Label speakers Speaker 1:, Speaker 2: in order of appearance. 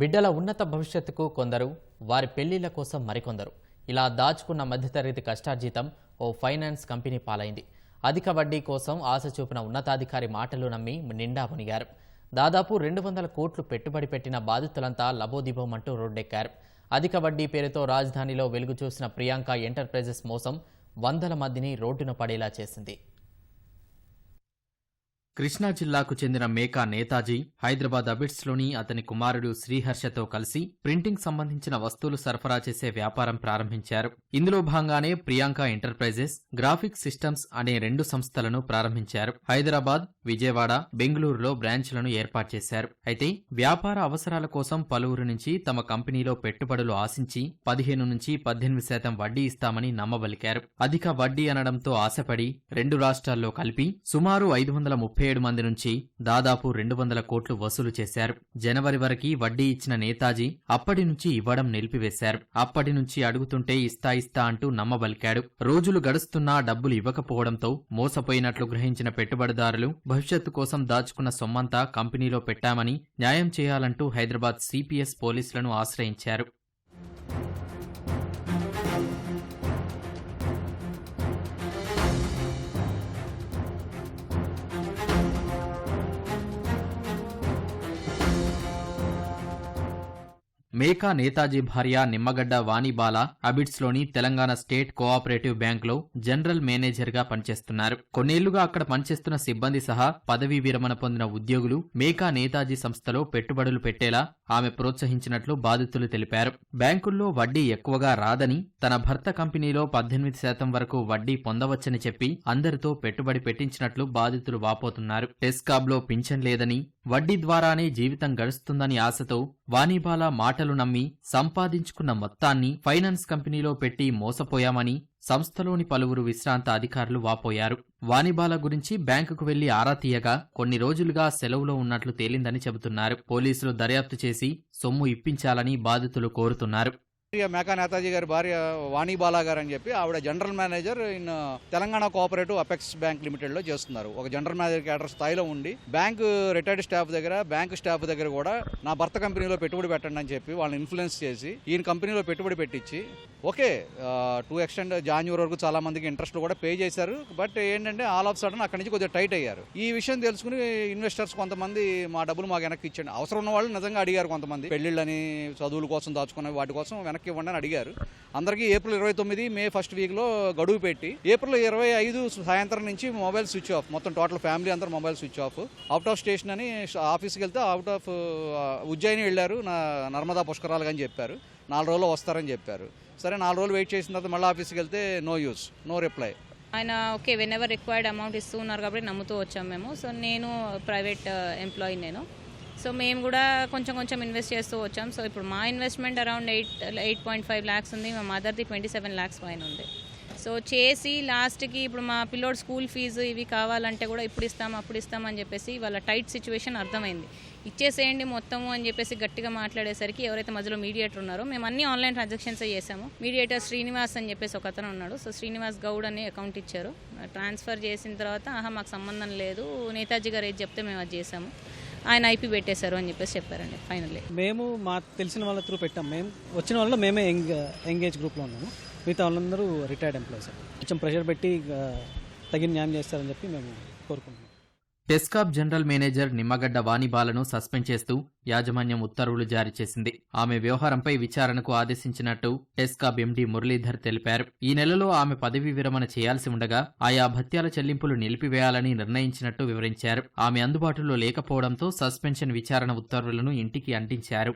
Speaker 1: బిడ్డల ఉన్నత భవిష్యత్తుకు కొందరు వారి పెళ్ళిళ్ళ కోసం మరికొందరు. ఇలా దాచుకున్న మధ్యతరగతి కష్టార్జితం ఓ ఫైనాన్స్ కంపెనీ పాలైంది. అధిక వడ్డీ కోసం ఆశ చూపిన ఉన్నతాధికారి మాటలు నమ్మి నిండా మునిగారు. దాదాపు రెండు వందల కోట్లు పెట్టుబడి పెట్టిన బాధితులంతా లబోదిబోమంటూ రోడ్డెక్కారు. అధిక వడ్డీ పేరుతో రాజధానిలో వెలుగు చూసిన ప్రియాంక ఎంటర్ప్రైజెస్ మోసం వందల మందిని రోడ్డున పడేలా చేసింది. కృష్ణా జిల్లాకు చెందిన మేకా నేతాజీ హైదరాబాద్ అబిడ్స్లోని అతని కుమారుడు శ్రీహర్షతో కలిసి ప్రింటింగ్ సంబంధించిన వస్తువులు సరఫరా చేసే వ్యాపారం ప్రారంభించారు. ఇందులో భాగంగానే ప్రియాంక ఎంటర్ప్రైజెస్ గ్రాఫిక్ సిస్టమ్స్ అనే రెండు సంస్థలను ప్రారంభించారు. హైదరాబాద్ విజయవాడ బెంగళూరులో బ్రాంచ్లను ఏర్పాటు చేశారు. అయితే వ్యాపార అవసరాల కోసం పలువురు నుంచి తమ కంపెనీలో పెట్టుబడులు ఆశించి పదిహేను నుంచి పద్దెనిమిది శాతం వడ్డీ ఇస్తామని నమ్మబలికారు. అధిక వడ్డీ అనడంతో ఆశపడి రెండు రాష్ట్రాల్లో కలిపి సుమారు ఐదు వందల ముప్పై ఏడు మంది నుంచి దాదాపు రెండు వందల కోట్లు వసూలు చేశారు. జనవరి వరకు వడ్డీ ఇచ్చిన నేతాజీ అప్పటి నుంచి ఇవ్వడం నిలిపివేశారు. అప్పటి నుంచి అడుగుతుంటే ఇస్తా ఇస్తా అంటూ నమ్మబలికాడు. రోజులు గడుస్తున్నా డబ్బులు ఇవ్వకపోవడంతో మోసపోయినట్లు గ్రహించిన పెట్టుబడిదారులు భవిష్యత్తు కోసం దాచుకున్న సొమ్మంతా కంపెనీలో పెట్టామని న్యాయం చేయాలంటూ హైదరాబాద్ సిపిఎస్ పోలీసులను ఆశ్రయించారు. మేకా నేతాజీ భార్య నిమ్మగడ్డ వాణిబాల అబిడ్స్లోని తెలంగాణ స్టేట్ కోఆపరేటివ్ బ్యాంకులో జనరల్ మేనేజర్గా పనిచేస్తున్నారు. కొన్నేళ్ళుగా అక్కడ పనిచేస్తున్న సిబ్బంది సహా పదవీ విరమణ పొందిన ఉద్యోగులు మేకా నేతాజీ సంస్థలో పెట్టుబడులు పెట్టేలా ఆమె ప్రోత్సహించినట్లు బాధితులు తెలిపారు. బ్యాంకుల్లో వడ్డీ ఎక్కువగా రాదని తన భర్త కంపెనీలో పద్దెనిమిది శాతం వరకు వడ్డీ పొందవచ్చని చెప్పి అందరితో పెట్టుబడి పెట్టించినట్లు బాధితులు వాపోతున్నారు. టెస్కాబ్లో పింఛన్ లేదని వడ్డీ ద్వారానే జీవితం గడుస్తుందని ఆశతో వాణిబాల మాటలు నమ్మి సంపాదించుకున్న మొత్తాన్ని ఫైనాన్స్ కంపెనీలో పెట్టి మోసపోయామని సంస్థలోని పలువురు విశ్రాంత అధికారులు వాపోయారు. వాణిబాల గురించి బ్యాంకుకు వెళ్ళి ఆరా తీయగా కొన్ని రోజులుగా సెలవులో ఉన్నట్లు తేలిందని చెబుతున్నారు. పోలీసులు దర్యాప్తు చేసి సొమ్ము ఇప్పించాలని బాధితులు కోరుతున్నారు.
Speaker 2: మేకా నేతాజీ గారి భార్య వాణి బాలా గారు అని చెప్పి ఆవిడ general manager in Telangana cooperative apex bank లిమిటెడ్లో చేస్తున్నారు. ఒక జనరల్ మేనేజర్ క్యాడర్ స్థాయిలో ఉండి బ్యాంకు రిటైర్డ్ స్టాఫ్ దగ్గర బ్యాంక్ స్టాఫ్ దగ్గర కూడా నా భర్త కంపెనీలో పెట్టుబడి పెట్టండి అని చెప్పి వాళ్ళని ఇన్ఫ్లుయెన్స్ చేసి ఈయన కంపెనీలో పెట్టుబడి పెట్టించి ఓకే టూ ఎక్స్టెండ్ జాన్యువరి వరకు చాలా మందికి ఇంట్రెస్ట్ కూడా పే చేశారు. బట్ ఏంటంటే ఆల్ ఆఫ్ సడన్ అక్కడి నుంచి కొద్దిగా టైట్ అయ్యారు. ఈ విషయం తెలుసుకుని ఇన్వెస్టర్స్ కొంతమంది మా డబ్బులు మాకు వెనక్కి ఇచ్చండి అవసరం ఉన్న వాళ్ళు నిజంగా అడిగారు కొంతమంది. పెళ్ళిళ్ళని చదువుల కోసం దాచుకునే వాటి కోసం వెనక్కి ఇవ్వండి అని అడిగారు. అందరికీ ఏప్రిల్ ఇరవై తొమ్మిది మే ఫస్ట్ వీక్లో గడువు పెట్టి ఏప్రిల్ ఇరవై ఐదు సాయంత్రం నుంచి మొబైల్ స్విచ్ ఆఫ్ మొత్తం టోటల్ ఫ్యామిలీ అందరూ mobile switch off. Out of station అని ఆఫీస్కి వెళ్తే అవుట్ ఆఫ్ ఉజ్జయిని వెళ్ళారు నా నర్మదా పుష్కరాలు అని చెప్పారు. నాలుగు రోజులు వస్తారని చెప్పారు. సరే నాలుగు రోజులు వెయిట్ చేసిన తర్వాత మళ్ళీ ఆఫీస్కి వెళ్తే నో యూస్ నో రిప్లై.
Speaker 3: ఆయన okay whenever required amount ఇస్తూ ఉన్నారు కాబట్టి నమ్ముతూ వచ్చాం మేము. సో నేను ప్రైవేట్ ఎంప్లాయీ నేను. సో మేము కూడా కొంచెం కొంచెం ఇన్వెస్ట్ చేస్తూ వచ్చాం. సో ఇప్పుడు మా investment around eight eight point five lakhs ఉంది. మా మదర్ది ట్వంటీ సెవెన్ ల్యాక్స్ పైన ఉంది. సో చేసి లాస్ట్కి ఇప్పుడు మా పిల్లోడు స్కూల్ ఫీజు ఇవి కావాలంటే కూడా ఇప్పుడు ఇస్తాం అప్పుడు ఇస్తాం అని చెప్పేసి వాళ్ళ టైట్ సిచ్యువేషన్ అర్థమైంది. ఇచ్చేసేయండి మొత్తము అని చెప్పేసి గట్టిగా మాట్లాడేసరికి ఎవరైతే మధ్యలో మీడియేటర్ ఉన్నారో మేము అన్ని ఆన్లైన్ ట్రాన్సాక్షన్స్ చేసాము మీడియేటర్ శ్రీనివాస్ అని చెప్పేసి ఒక అతను ఉన్నాడు. సో శ్రీనివాస్ గౌడ్ అని అకౌంట్ ఇచ్చారు. ట్రాన్స్ఫర్ చేసిన తర్వాత ఆహా మాకు సంబంధం లేదు. నేతాజీ గారు ఏది చెప్తే మేము అది చేసాము ఆయన ఐపీ పెట్టేశారు అని చెప్పేసి చెప్పారండి ఫైనల్లీ
Speaker 4: మేము మా తెలిసిన వాళ్ళ త్రూ పెట్టాం. మేము వచ్చిన వాళ్ళు మేమే ఎంగ్ ఎంగేజ్ గ్రూప్లో ఉన్నాము. మిగతా వాళ్ళందరూ రిటైర్డ్ ఎంప్లాయీస్ కొంచెం ప్రెషర్ పెట్టి తగిన న్యాయం చేస్తారని చెప్పి మేము కోరుకుంటున్నాం.
Speaker 1: టెస్కాబ్ జనరల్ మేనేజర్ నిమ్మగడ్డ వాణిబాలను సస్పెండ్ చేస్తూ యాజమాన్యం ఉత్తర్వులు జారీ చేసింది. ఆమె వ్యవహారంపై విచారణకు ఆదేశించినట్టు టెస్కాబ్ ఎండీ మురళీధర్ తెలిపారు. ఈ నెలలో ఆమె పదవీ విరమణ చేయాల్సి ఉండగా ఆయా భత్యాల చెల్లింపులు నిలిపివేయాలని నిర్ణయించినట్టు వివరించారు. ఆమె అందుబాటులో లేకపోవడంతో సస్పెన్షన్ విచారణ ఉత్తర్వులను ఇంటికి అంటించారు.